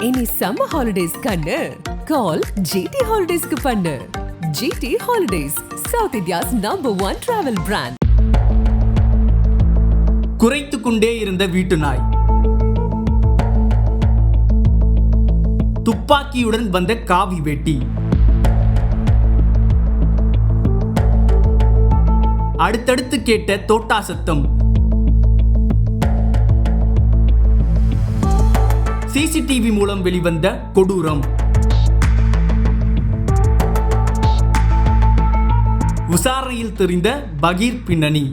இனி summer holidays கண்ணு. கால் GT ஹாலிடேஸ்க்கு பண்ணு. GT holidays south India's number one travel brand குறைத்து கொண்டே இருந்த வீட்டு நாய். துப்பாக்கியுடன் வந்த காவி வெட்டி. அடுத்தடுத்து கேட்ட தோட்டா சத்தம். சிசிடிவி மூலம் வெளிவந்த கொடூரம். விசாரணையில் தெரிந்த பகீர் பின்னணி.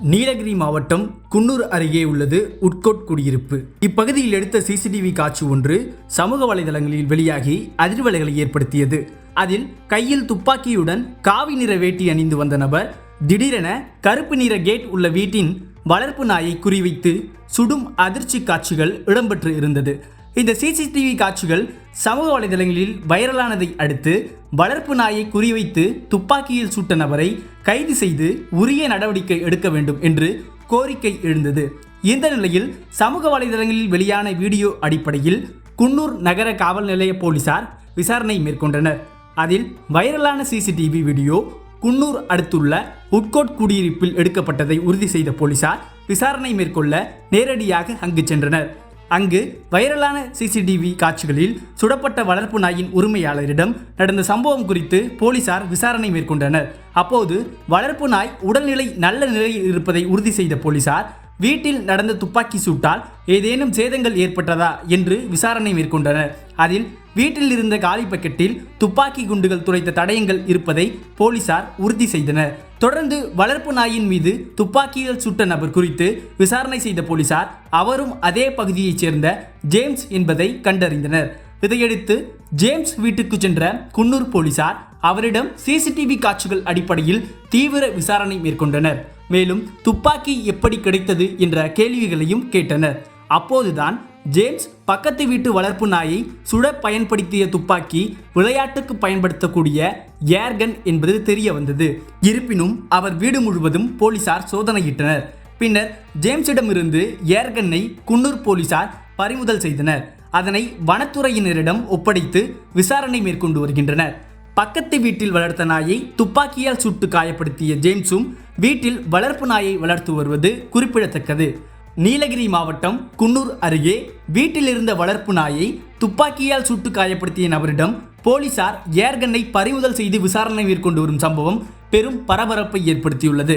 நீலகிரி மாவட்டம் குன்னூர் அருகே உள்ளது உட்கோட் குடியிருப்பு. இப்பகுதியில் எடுத்த சிசிடிவி காட்சி ஒன்று சமூக வலைதளங்களில் வெளியாகி அதிர்வலைகளை ஏற்படுத்தியது. அதில் கையில் துப்பாக்கியுடன் காவி நிற வேட்டி அணிந்து வந்த நபர் திடீரென கருப்பு நிற கேட் உள்ள வீட்டின் வளர்ப்பு நாயை குறிவைத்து சுடும் அதிர்ச்சி காட்சிகள் இடம்பெற்று இருந்தது. இந்த சிசிடிவி காட்சிகள் சமூக வலைதளங்களில் வைரலானதை அடுத்து வளர்ப்பு நாயை குறிவைத்து துப்பாக்கியில் சுட்ட நபரை கைது செய்து உரிய நடவடிக்கை எடுக்க வேண்டும் என்று கோரிக்கை எழுந்தது. இந்த நிலையில் சமூக வலைதளங்களில் வெளியான வீடியோ அடிப்படையில் குன்னூர் நகர காவல் நிலைய போலீசார் விசாரணை மேற்கொண்டனர். அதில் வைரலான சிசிடிவி வீடியோ குன்னூர் அடுத்துள்ள உட்கோட் குடியிருப்பில் எடுக்கப்பட்டதை உறுதி செய்த போலீசார் விசாரணை மேற்கொள்ள நேரடியாக அங்கு சென்றனர். அங்கு வைரலான சிசிடிவி காட்சிகளில் சுடப்பட்ட வளர்ப்பு நாயின் உரிமையாளரிடம் நடந்த சம்பவம் குறித்து போலீசார் விசாரணை மேற்கொண்டனர். அப்போது வளர்ப்பு நாய் உடல்நிலை நல்ல நிலையில் இருப்பதை உறுதி செய்த போலீசார் வீட்டில் நடந்த துப்பாக்கி சூட்டால் ஏதேனும் சேதங்கள் ஏற்பட்டதா என்று விசாரணை மேற்கொண்டனர். அதில் வீட்டில் இருந்த காலி பக்கெட்டில் துப்பாக்கி குண்டுகள் துளைத்த தடயங்கள் இருப்பதை போலீசார் உறுதி செய்தனர். தொடர்ந்து வளர்ப்பு நாயின் மீது துப்பாக்கியில் சுட்ட நபர் குறித்து விசாரணை செய்த போலீசார் அவரும் அதே பகுதியைச் சேர்ந்த ஜேம்ஸ் என்பதை கண்டறிந்தனர். இதையடுத்து ஜேம்ஸ் வீட்டுக்கு சென்ற குன்னூர் போலீசார் அவரிடம் சிசிடிவி காட்சிகள் அடிப்படையில் தீவிர விசாரணை மேற்கொண்டனர். மேலும் துப்பாக்கி எப்படி கிடைத்தது என்ற கேள்விகளையும் கேட்டனர். அப்போதுதான் ஜேம்ஸ் பக்கத்து வீட்டு வளர்ப்பு நாயை சுட பயன்படுத்திய துப்பாக்கி விளையாட்டுக்கு பயன்படுத்தக்கூடிய ஏர்கன் என்பது தெரிய வந்தது. இருப்பினும் அவர் வீடு முழுவதும் போலீசார் சோதனையிட்டனர். பின்னர் ஜேம்ஸிடமிருந்து ஏர்கன்னை குன்னூர் போலீசார் பறிமுதல் செய்தனர். அதனை வனத்துறையினரிடம் ஒப்படைத்து விசாரணை மேற்கொண்டு வருகின்றனர். பக்கத்து வீட்டில் வளர்த்த நாயை துப்பாக்கியால் சுட்டு காயப்படுத்திய ஜேம்ஸும் வீட்டில் வளர்ப்பு நாயை வளர்த்து வருவது குறிப்பிடத்தக்கது. நீலகிரி மாவட்டம் குன்னூர் அருகே வீட்டில் இருந்த வளர்ப்பு நாயை துப்பாக்கியால் சுட்டு காயப்படுத்திய நபரிடம் போலீசார் ஏர்கன்னை பறிமுதல் செய்து விசாரணை மேற்கொண்டு வரும் சம்பவம் பெரும் பரபரப்பை ஏற்படுத்தியுள்ளது.